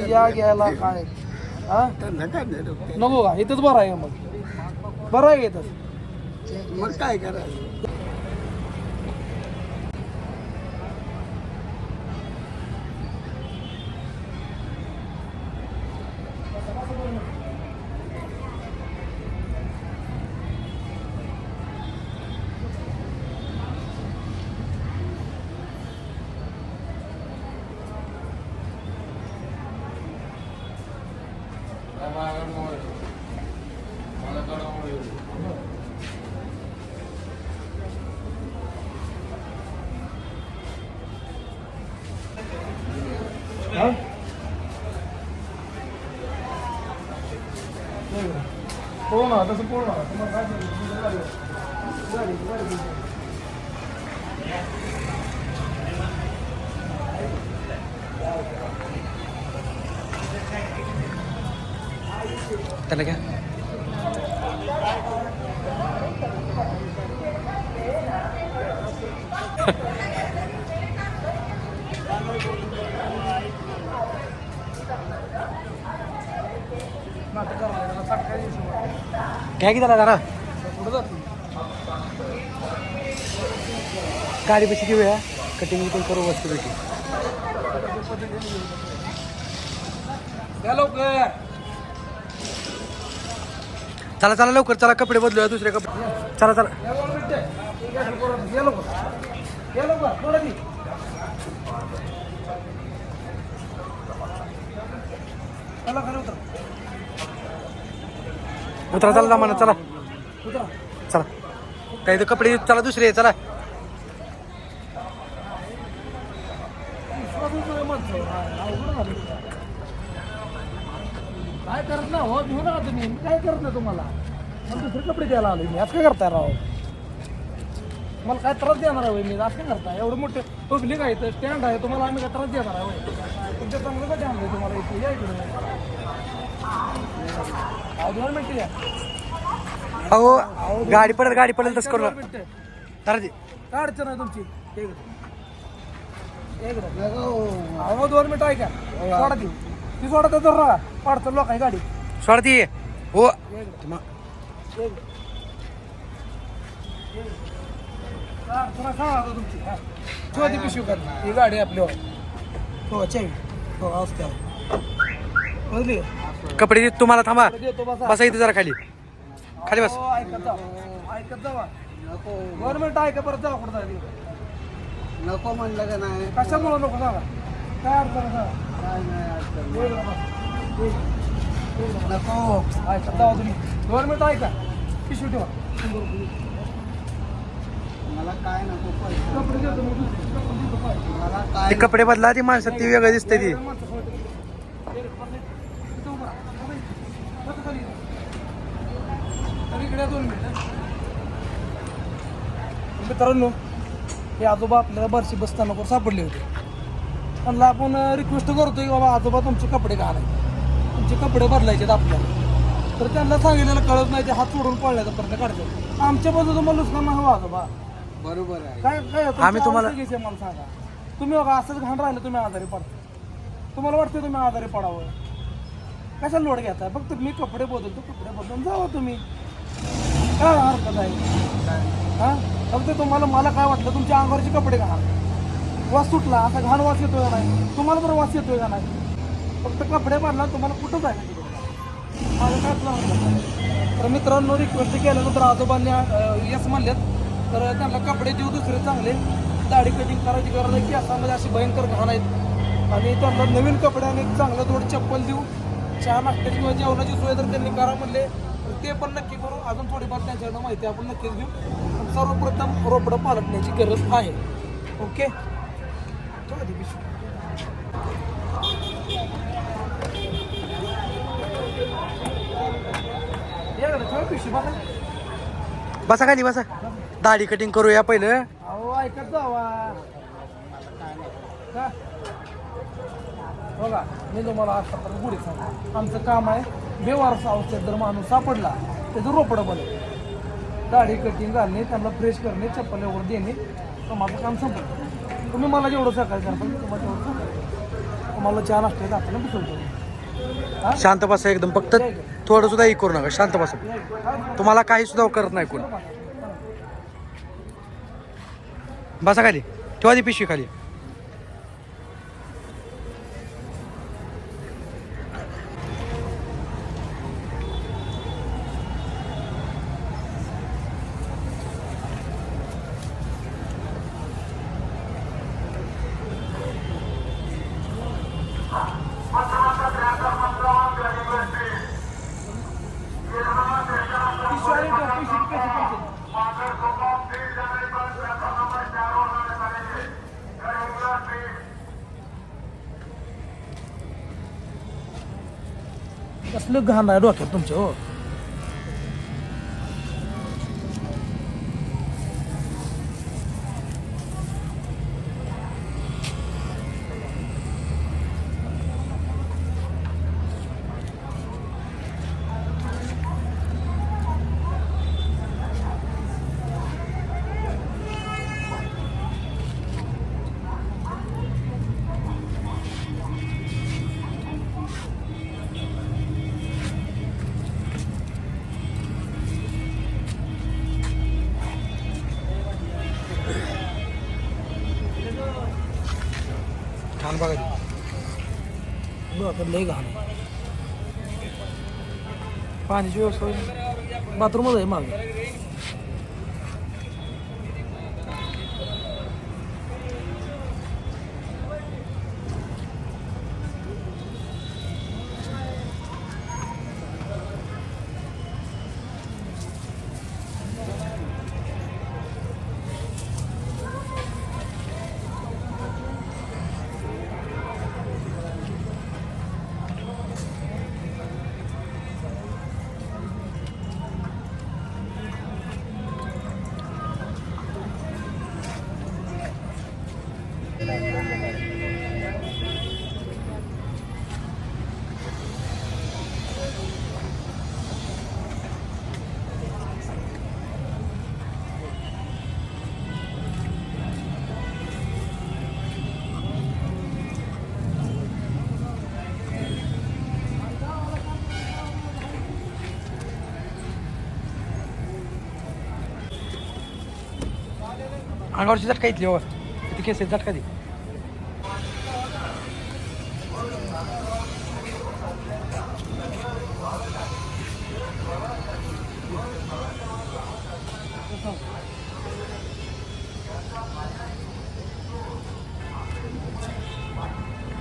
या घ्यायला काय? हा? त्यांना काय नाही नको का? इथंच बरं आहे मग. बरं आहे इथंच. मग काय करायचं? हा? हो ना तसं पोळ ना तुम्हाला काय सांगू? तुमच्या गाडीवर. गाडी गाडी तुमची. त्याला घ्या नाटक करायला त्याला फटका द्यायची मला. घ्या की त्याला जरा. गाडी पैसे घेऊया? कटिंग बिटिंग करू वस्तू भेटी या चला चला लवकर चला कपडे बदलूया दुसरे कपडे. चला चला. या लवकर. भेटते. या लवकर. या लवकर या लवकर थोडं दी. चला खाली उतरा उतरा चला म्हणा चला. चला. काही तर कपडे चला दुसरे चला. काय करत ना हो? घेऊन आला तुम्ही. मी काय करत नाही तुम्हाला? मला दुसरे कपडे द्यायला आलो मी. असं काय करताय राव? मला काय त्रास देणार आहे मी? असं काय करताय? एवढं मोठे पब्लिक आहे तर स्टँड आहे. तुम्हाला आम्ही काय त्रास देणार आहे होय? तुमच्या चांगलं काय आणलं तुम्हाला इथे? या इकडे. अहो, गाडी पडेल गाडी पडेल तसं करू नका. काय अडचण आहे तुमची. अहो दोन मिनिटं ऐका. सोडा ती. ती सोडा तर पाडतं लोक आहे गाडी. सोडा ती. हो. तुमची. हा. पिशवी कर ही गाडी आपली हो हो चावी हो असते. बघली. कपडे देत तुम्हाला थांबा. देतो बसा. बसा इथे जरा खाली. खाली बस. हो, ऐकत जा. ऐकत जावा नको. गव्हर्नमेंट ऐका परत जावा कुठं नको म्हणलं का नाही? कशामुळं नको सांगा काय अडचण आहे? काय नाही अडचण. नको. ऐकत जावा तुम्ही. गव्हर्नमेंट ऐका पिशवी ठेवा. मला काय नको पैसे. कपडे देतो मी. दुसरे. कपडे देतो. पाहिजे. मला ते काय कपडे बदला ती माणसं ती वेगळं दिसते ती. मित्रांनो हे आजोबा आपल्याला बारशी बसताना सापडले होते. त्यांना आपण रिक्वेस्ट करतोय की बाबा आजोबा तुमचे कपडे घालायचे. तुमचे कपडे बदलायचे आपल्याला. तर त्यांना सांगितलेलं कळत नाही ते हात सोडून पळण्याचा प्रयत्न काढतात आमच्या बाजूचं मला नुसतं नाही हवा आजोबा. बरोबर आहे. काय काय आम्ही तुम्हाला- मला सांगा. तुम्ही बघा असंच घाण राहिलं तुम्ही आजारी पडता. तुम्हाला वाटतं तुम्ही आजारी पडावं. कशाला लोड घेताय? फक्त मी कपडे बदलतो कपडे बदलून जावा तुम्ही. काय हरकत आहे? हा? फक्त तुम्हाला मला काय वाटलं? तुमच्या अंगावरचे कपडे घाण वास सुटला आता घाण वास येतोय का नाही? तुम्हाला बरं वास येतोय का नाही? फक्त कपडे बांधला तुम्हाला कुठं जायचं माझं काय प्लॅन तर मित्रांनो रिक्वेस्ट केल्यानंतर आजोबांनी यस म्हणलेत. तर त्यांना कपडे देऊ दुसरे चांगले. दाढी कटिंग करायची गरज नाही केसामध्ये अशी भयंकर घाण आहेत. आणि त्यांना नवीन कपडे आणि एक चांगलं थोडी चप्पल देऊ. चहा नाश्त्याची किंवा जेवणाची सोय जर त्यांनी करा म्हणले. ते पण नक्की करू. अजून थोडीफार त्यांच्याकडनं माहिती आपण नक्कीच घेऊ. सर्वप्रथम रोपडं पालटण्याची गरज आहे. ओके? बसा. खाली बसा. दाढी कटिंग करूया पहिलं. अहो ऐकत जावा. बघा मी तुम्हाला आतापर्यंत गुढी सांगतो. आमचं काम आहे बेवारसा औषध जर माणूस सापडला त्याचं रोपडं बने दाढी कटिंग घालणे त्यांना फ्रेश करणे चप्पल वगैरे देणे तर माझं काम संपलं. तुम्ही मला जेवढं सकाळी करता तुम्हाला तेवढं सकाळी तुम्हाला चहा नाश्ता जाताना बसवतो? शांत बसा एकदम फक्त थोडं सुद्धा हे करू नका शांत बसा. तुम्हाला काही सुद्धा करत नाही कोण. बसा खाली ठेवा ती पिशवी खाली. कसलं घाण आहे डोक्यात तुमच्या हो बघा ती. डोक्यात लय घाण पाण्याची व्यवस्था बाथरूमच आहे मागे. अंगावरची झटका इथली हो. किती केस झटका ती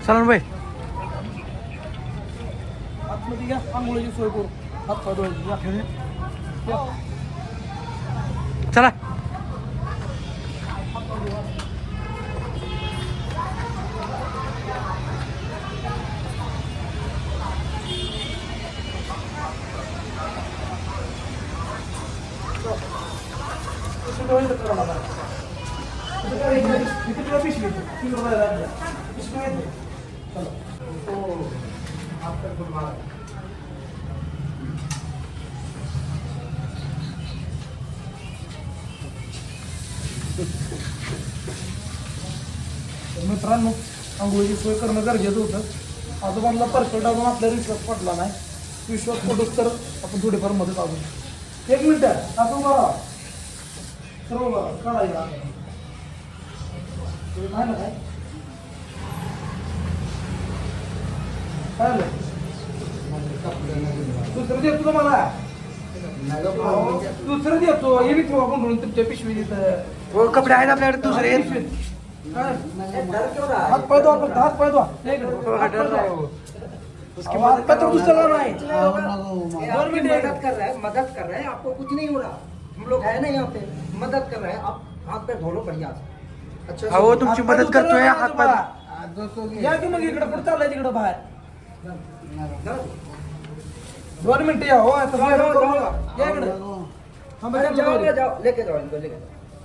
चला भाई. आतमध्ये घ्या आंघोळीची सोय करू. हात पाय धुवायची या. या. चला पिशवी धुवायची तर करा मला. इथं काय इथं- इथं तुला पिशवी येते. ती बघायला लागली. पिशवी येते. चला. हो. हात पाय धुवून मला. तर मित्रांनो आंघोळीची सोय करणं गरजेचं होतं. आजोबांना परफेक्ट अजून आपल्याला विश्वास पडला नाही. विश्वास पडूच तर आपण थोडीफार मदत अजून एक मिनिट असं बघा सर्व बघा काढा या हे नाही ना काय काय आलं? दुसरं देतो तुम्हाला अहो, दुसरं देतो हे बी ठेवा कोण तुमच्या पिशवीत इथं. हो, कपडे आहेत आपल्याकडे दुसरे पिशवीत. काय? हात पाय धुवा फक्त, हात पाय धुवा. हे इकडे. हो, हात पाय धुवा. अहो, हात पाय तर दुसरं नाही ये आपकी मदद कर रहा है मदद कर रहा है आपको कुछ नहीं हो रहा हम लोग है ना यहाँ पे मदद कर रहे हैं। आप हाथ पैर धो लो बढ़िया से। अच्छा अहो तुमची मदत करतोय हात पाय या की। मग इकडे कुठं चाललंय तिकडे बाहेर। दोन मिनिटं या हो आता जाओ, जाओ, जाओ। या इकडे। थांबा, अरे जाओ ना, जाओ लेके जाओ इनको लेके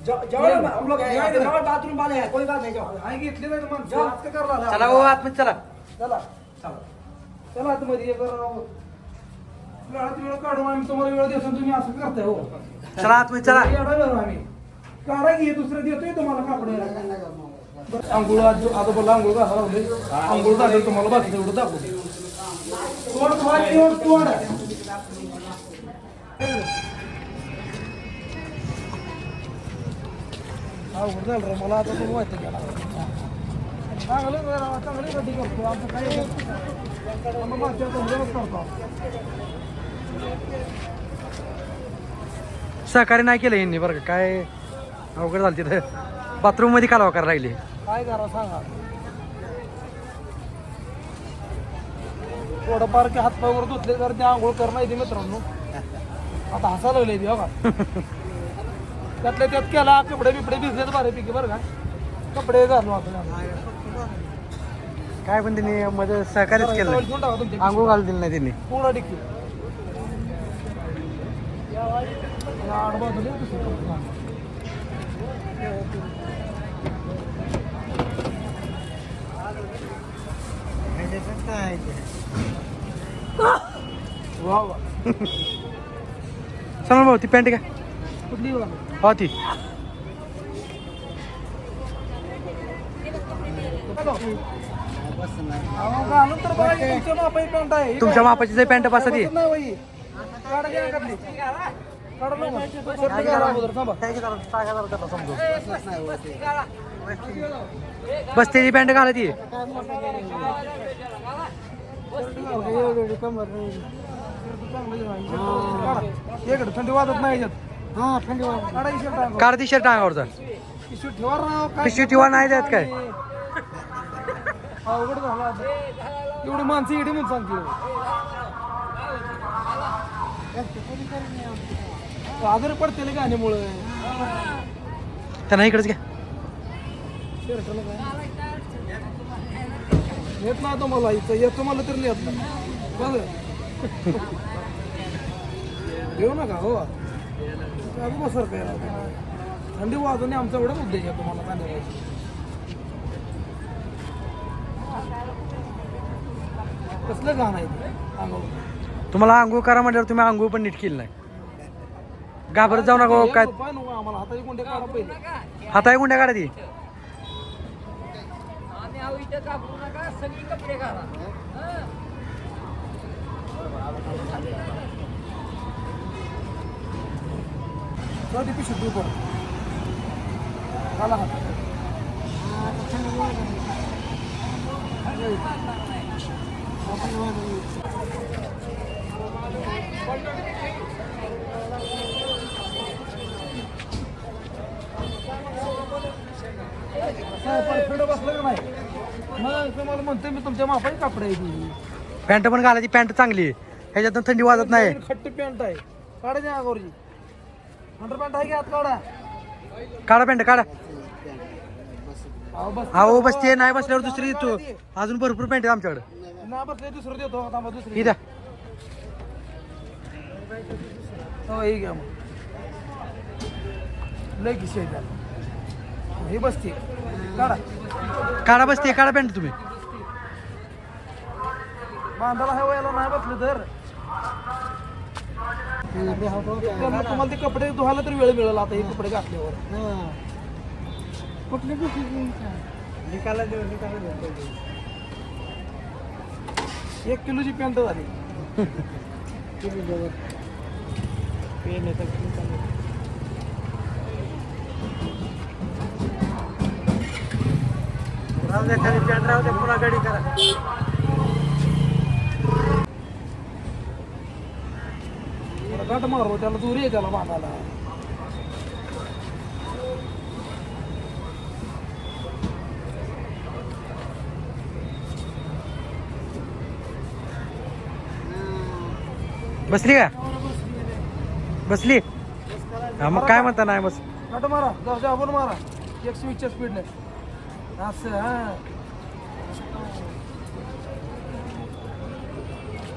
जाओ। जाओ जाओ ना, हम लोग हैं यहाँ पे। जाओ बाथरूम वाले हैं कोई बात नहीं जाओ। आई घेतली नाही तर करायला लागला. चला हो आतमध्ये चला। चला चला। आतमध्ये ये करा वेळात वेळ काढून आम्ही तुम्हाला वेळ देतो तुम्ही असं करताय हो. चला आतमध्ये चला. एवढा वेळ आम्ही. काढा हे दुसरं देतोय तुम्हाला कापड आंघोळ आज आजोबाला आंघोळ घाला लावले आंघोळ झाले तुम्हाला बाकी एवढं दाखवते. तोंड तोंड तोंड तोंड. अवघड झालं रे मला आता तुम्ही माहिती गेला चांगलं चांगली गती करतो. आता काही करतो. सहकार्य नाही केलं यांनी बरं का. काय अवघड झालं तिथं. बाथरूममध्ये कालवा करायला लागली. काय करा सांगा. थोडंफार की हातपाय वर धुतले तर ते आंघोळ करणं येते मित्रांनो. आता हसायला लागले ती हो का? त्यातल्या त्यात केला कपडे बिपडे भिजलेत बऱ्यापैकी बरं का? कपडे घालू आपण काय पण त्यांनी मध्ये सहकार्यच केलं नाही. टाका आंघोळ घालू दिलं नाही त्यांनी. पूर्ण डिक्की आडबाजूला दुसरी कपडे घाला. वा वा सांगा भाऊ ती पॅन्ट का कुठली हो ती. तुमच्या मापाची पॅन्ट आहे. तुमच्या काय? मापाची जे पॅन्ट बसत. बस्तीची पॅन्ट घाला ती थंडी वाजत नाही हा थंडी शर्ट अंगावर. काढ ती शर्ट अंगावरचा पिशवी ठेवा नाही देत काय? अवघड एवढी माणसं इडी म्हणून सांगते आजारी पडते गाण्यामुळे त्यांना इकडेच घ्या. येत नाही तुम्हाला इथं. येत तुम्हाला तरी येत. नाही येऊ नका हो. अजून बसर काय. थंडी वाजून आमचा एवढा उद्देश आहे तुम्हाला कसलं गाणं आहे ते? तुम्हाला आंघोळ करा म्हटल्यावर तुम्ही आंघोळ पण नीट केली नाही. घाबरत जाऊ नका हो, काय हाताय गुंड्या काढा ती कधी पिशवी तू पण घाला हात परफेक्ट बसलं का नाही मग तुम्हाला म्हणतोय मी तुमच्या मापाची कपडे आहे ती पॅन्ट पण घालायची पॅन्ट चांगली आहे. ह्याच्यातून थंडी वाजत नाही. खट्ट पॅन्ट आहे. काढा द्या अगोरची अंडर पॅन्ट आहे की हात काढा? काढा पॅन्ट काढा. अहो बस अहो बस ते नाही बसल्यावर दुसरी तू अजून भरपूर पॅन्ट आहे आमच्याकडे. ना बसले दुसरं देतो. थांबा दुसरी द्या हो हे घ्या मग. लय किशी आहे त्याला. हे बसते. काढा. काढा बस ते काढा पॅन्ट तुम्ही. बांधाला ह्या वयाला नाही बसले तर. तुम्हाला ते कपडे धुवायला तर वेळ मिळेल आता हे कपडे घातल्यावर. कुठली निकाला देऊ निकाला एक किलोची पॅन्ट झाली. पेन राहू खाली पुन्हा गाडी करा. मारो त्याला दुरी आहे त्याला बांधायला. बसली का? बसली. हा मग काय म्हणता नाही बस. गाठ मारा जाऊ जाऊ आपण मारा. एकशे वीसच्या स्पीडने असं हा.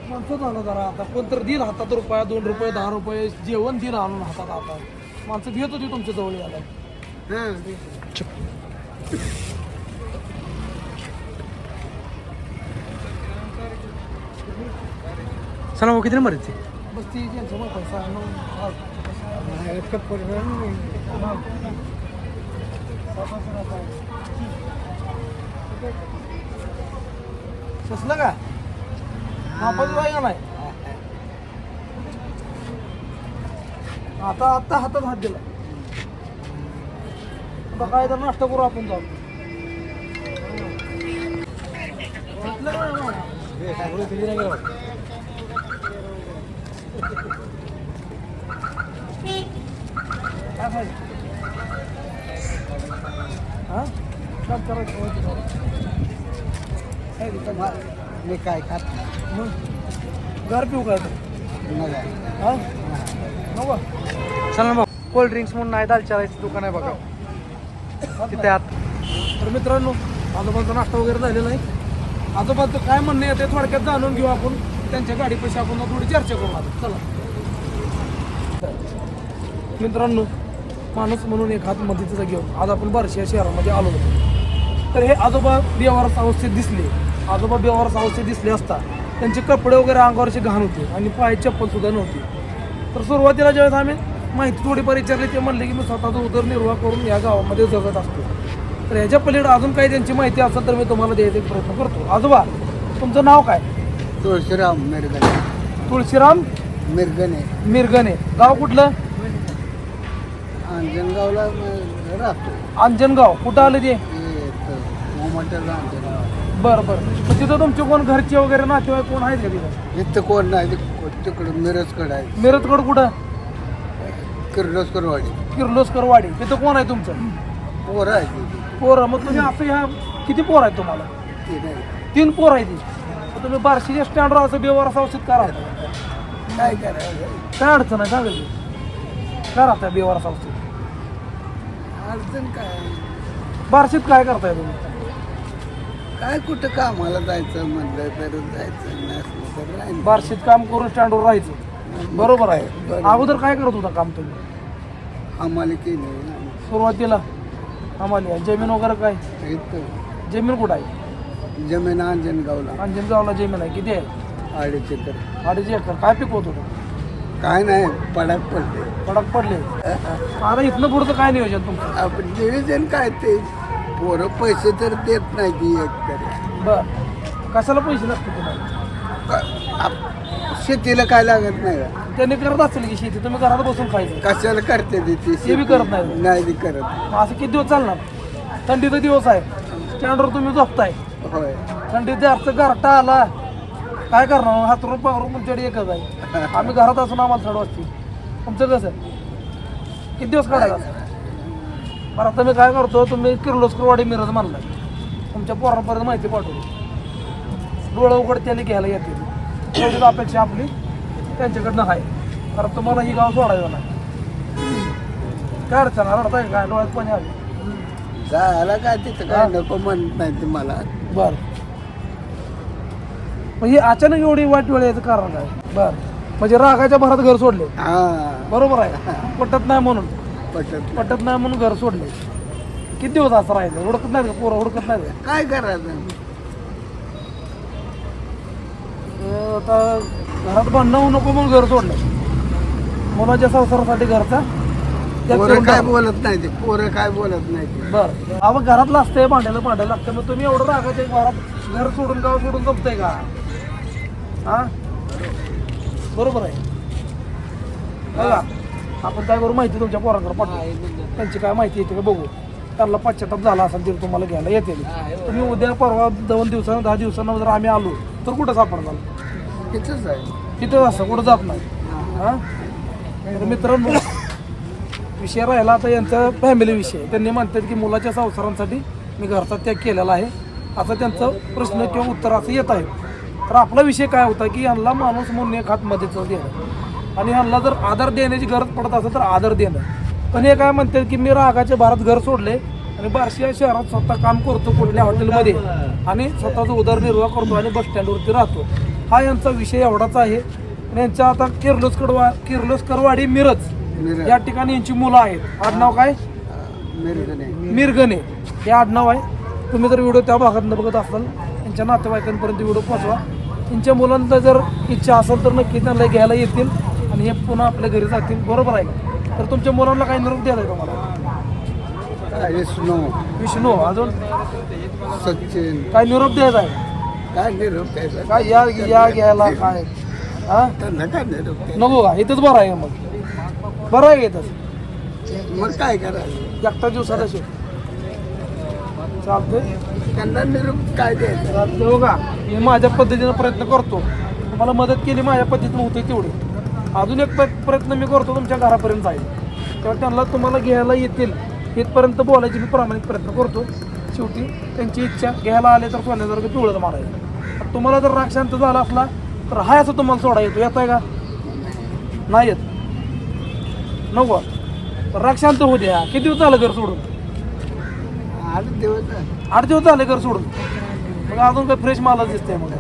माणसं झालं जरा आता. कोणतर देईल हातात रुपया दोन रुपये दहा रुपये. जेवण देईल आणून हातात आता. माणसं भेट होती तुमच्या जवळ यायला. चला मग किती नंबर आहे ते बस ती त्यांचं मग पैसा चप्पल सुचलं का मापाचं आहे का नाही आता आता हातात हात दिला आता काय तर नाश्ता करू आपण जाऊ नाही का नाही मला? काय पाहिजे हा काय करायचं माहिती का? काय रे, काय? मी काय खात मग गार पिऊ काय तर हा नको चला ना भाऊ. कोल्ड ड्रिंक्स म्हणून नाही दाल दालचारायचं दुकान आहे बघा. तिथे आत. तर मित्रांनो आजोबांचा नाश्ता वगैरे झालेला आहे. आजोबांचं काय म्हणणं आहे ते थोडक्यात जाणून घेऊ आपण. त्यांच्या गाडीपाशी आपण थोडी चर्चा करू आता. चला. मित्रांनो माणूस म्हणून एक हात मदतीचा घेऊन आज आपण बार्शी या शहरामध्ये आलो होतो. तर हे आजोबा बेवारस अवस्थेत दिसले. आजोबा बेवारस अवस्थेत दिसले असता त्यांचे कपडे वगैरे अंगावरचे घाण होते आणि पाय चप्पल सुद्धा नव्हती. तर सुरुवातीला ज्यावेळेस आम्ही माहिती थोडीफार विचारली ते म्हणले की मी स्वतःचा उदरनिर्वाह करून या गावामध्ये जगत असतो. तर ह्याच्या पलीकडे अजून काही त्यांची माहिती असेल तर मी तुम्हाला द्यायचा प्रयत्न करतो. आजोबा तुमचं नाव काय? तुळशीराम मिरगणे. तुळशीराम मिरगणे. मिरगणे. गाव कुठलं? अंजनगावला म- राहतो. अंजनगाव कुठं आलं ते? मोमटेला अंजनगाव बरं बरं. मग तिथं तुमचे कोण घरचे वगैरे नातेवाईक कोण आहेत का तिथं? इथं कोण नाही ते- तिकडं मिरजकडं आहे. मिरजगड कुठं? किर्लोस्करवाडी. किर्लोस्कर वाडी तिथं कोण आहे तुमचं? पोरं आहे तिथे. पोरं. मग तुम्ही असं ह्या किती पोर आहेत तुम्हाला? ती नाही तीन पोर आहे ती तुम्ही बार्शीच्या स्टँडवर असं बेवार औषध करा. काय करायचं काय अडचण आहे? सांगा की. काय राहता बेवार औषध. अडचण काय? बार्शीत काय करताय तुम्ही? काय कुठं कामाला जायचं म्हणलं तर जायचं तर राहील बार्शीत काम करून स्टँडवर राहायचं. बरोबर आहे. अगोदर काय करत होता काम तुम्ही? आम्हाला केलं. सुरुवातीला? आम्हाला. जमीन वगैरे काय? जमीन कुठं आहे? जमीन अंजनगावला अंजनगावला जमीन आहे. किती आहे? अडीच एकर. अडीच एकर. काय पिकवत होतं काय नाही पडाक पडले. कडक पडले. आता इथनं पुढचं काय नियोजन तुमचं? आपण नियोजन काय ते? पोरं पैसे तर देत नाही ती एक तरी. बर. कशाला पैसे लागते तुम्हाला? क- आप- शेतीला काय लागत नाही का? त्यांनी करत असेल की शेती. तुम्ही घरात बसून खायचं. कशाला करते ती बी करत नाही. नाही ती करत. असं किती दिवस चालणार? थंडीचा दिवस आहे. स्टँडवर तुम्ही झोपताय. होय. थंडीत जास्त गारठा आला. काय करणार? हातरून पांघरून तुमच्याकडे एकच आहे. आम्ही घरात असून आम्हाला थंड वाजते तुमचं कसं किती दिवस काढायला बरं आता मी काय करतो? तुम्ही किर्लोस्करवाडी मिरज मानलाय. तुमच्या पोरांपर्यंत माहिती पाठवतो. डोळं उघड त्याने घ्यायला येते. एवढीच अपेक्षा आपली त्यांच्याकडनं आहे. कारण तुम्हाला ही गाव सोडायचं नाही. काय अडचण? आहे? काय डोळ्यात पाणी आले? जायला काय तिथं काय नको म्हणत नाही ते मला बर. म्हणजे अचानक एवढी वाईट वेळ याचं कारण काय? बर. म्हणजे रागाच्या भरात घर सोडले. हा. बरोबर आहे. पटत नाही म्हणून. पटत पटत नाही म्हणून घर सोडले. किती दिवस असं राहायचं? उडकत नाही का पोरं? उडकत नाही का? काय करायचं? अं, आता घरात भांडणं होऊ नको म्हणून घर सोडलं. मुलाच्या संसारासाठी घरचा पोरं काय. बोलत नाही ते पोरं काय बोलत नाही ते. बर. अहो घरातलं असतंय भांड्याला भांडायला लागतं. मग तुम्ही एवढं रागाच्या घरात घर सोडून गाव सोडून जमतंय का? हा? बरोबर आहे. बघा आपण काय करू माहिती तुमच्या पोरांकडे पाठवू. त्यांची काय माहिती येते का बघू. त्यांना पश्चाताप झाला असेल तर तुम्हाला घ्यायला येतील. तुम्ही उद्या परवा दोन दिवसानं दहा दिवसानं जर आम्ही आलो तर कुठं सापडणार? तिथंच आहे. तिथं असं कुठं जात नाही. हा? तर मित्रांनो विषय राहिला आता यांचा फॅमिली विषय. त्यांनी म्हणतात की मुलाच्या संसारांसाठी मी घरचा त्याग केलेला आहे. असं त्यांचं प्रश्न किंवा उत्तर असं येत आहे. तर आपला विषय काय होता की यांना माणूस म्हणून एक हात देणं. आणि यांना जर आदर देण्याची गरज पडत असेल तर आदर देणं. पण हे काय म्हणतात की मी रागाचे भारत घर सोडले आणि बार्शी शहरात स्वतः काम करतो कुठल्या हॉटेलमध्ये. आणि स्वतःचा उदरनिर्वाह करतो आणि बस स्टँडवरती राहतो. हा यांचा विषय एवढाच आहे. यांच्या आता किर्लोस्करवा किर्लोस्करवाडी मिरज. या ठिकाणी यांची मुलं आहेत. आडनाव काय? मिरगणे हे आडनाव आहे. तुम्ही जर व्हिडिओ त्या भागात बघत असाल त्यांच्या नातेवाईकांपर्यंत व्हिडिओ पोहोचवा. त्यांच्या मुलांना जर इच्छा असेल तर नक्की त्यांना घ्यायला येतील आणि हे पुन्हा आपल्या घरी जातील. बरोबर आहे? तर तुमच्या मुलांना काही निरोप द्यायला आहे तुम्हाला विष्णू? विष्णू अजून? सचिन. काय निरोप द्यायचा आहे? काय निरोप द्यायचा? काय या घ्यायला काय? हा? नको का? इथंच बरं आहे मग. बरं आहे इथंच मग काय करायचं? एकटा दिवसात असेल चालतंय. त्यांना निरोप काय द्यायचा? चालतंय हो का? मी माझ्या पद्धतीनं प्रयत्न करतो. तुम्हाला मदत केली माझ्या पद्धतीनं होते तेवढी. अजून एक प्र- प्रयत्न मी करतो तुमच्या घरापर्यंत जाईल तेव्हा त्यांना तुम्हाला घ्यायला येतील. इथपर्यंत बोलायची मी प्रामाणिक प्रयत्न करतो. शेवटी त्यांची इच्छा घ्यायला आले तर सोन्यासारखं पिवळं मारायचं. तुम्हाला जर राग शांत झाला असला तर हाय असं तुम्हाला सोडा येतो. येत आहे का? नाही येत. नको. राग शांत होऊ द्या. किती दिवस झालं घर सोडून? आठ दिवस. आठ दिवस झाले घर सोडून? मग अजून काही फ्रेश मालच दिसतंय मग.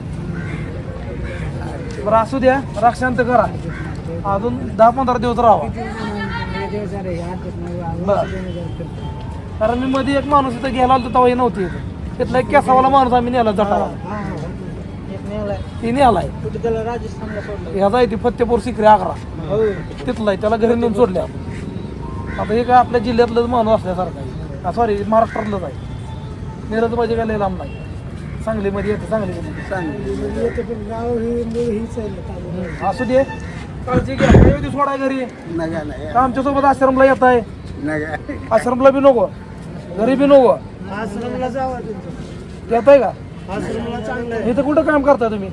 बरं असू द्या. राग शांत करा. अजून दहा पंधरा दिवस राहा कारण मी मध्ये एक माणूस इथं घ्यायला आलो तेव्हा हे नव्हती. इथं. तिथला एक केसावाला माणूस आम्ही नेला जटावा ती नेलाय. ह्याचा आहे ती फत्तेपूर सिकरी अकरा तिथला आहे त्याला घरी नेऊन सोडल्या आता हे काय आपल्या जिल्ह्यातलंच माणूस असल्यासारखं आहे. सॉरी महाराष्ट्रातलंच आहे. मिरज म्हणजे काय लांब नाही. सांगलीमध्ये येतं सांगलीमध्ये. चांगली असू दे. काळजी घ्या. काय होती सोडा घरी. आमच्यासोबत आश्रमला येत आहे. आश्रमला बी नको. घरी बी नको. येत आहे का? इथं कुठं काम करता तुम्ही?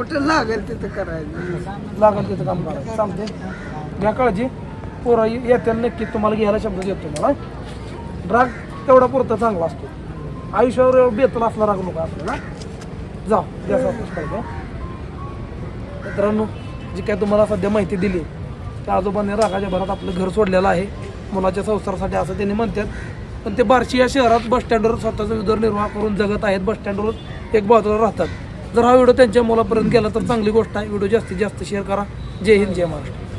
कुठं लागेल तिथं करायचं? लागेल तिथं काम करायचं. सांगते घ्या काळजी. पोरं येते नक्की. तुम्हाला घ्यायला शब्द देतो मला राग तेवढा पुरता चांगला असतो. आयुष्यावर एवढं बेतल असला राग नका आपल्याला. जा द्या सावकाश पाहिजे मित्रांनो जी काय तुम्हाला सध्या माहिती दिली त्या आजोबांनी रागाच्या भरात आपलं घर सोडलेलं आहे. मुलाच्या संसारासाठी असं त्यांनी म्हणतात. पण ते बार्शी या शहरात बस स्टँडवर स्वतःचा उदरनिर्वाह करून जगत आहेत. बस स्टँडवर एक बाजूला राहतात. जर हा व्हिडिओ त्यांच्या मुलापर्यंत गेला तर चांगली गोष्ट आहे. व्हिडिओ जास्तीत जास्त शेअर करा. जय हिंद जय महाराष्ट्र.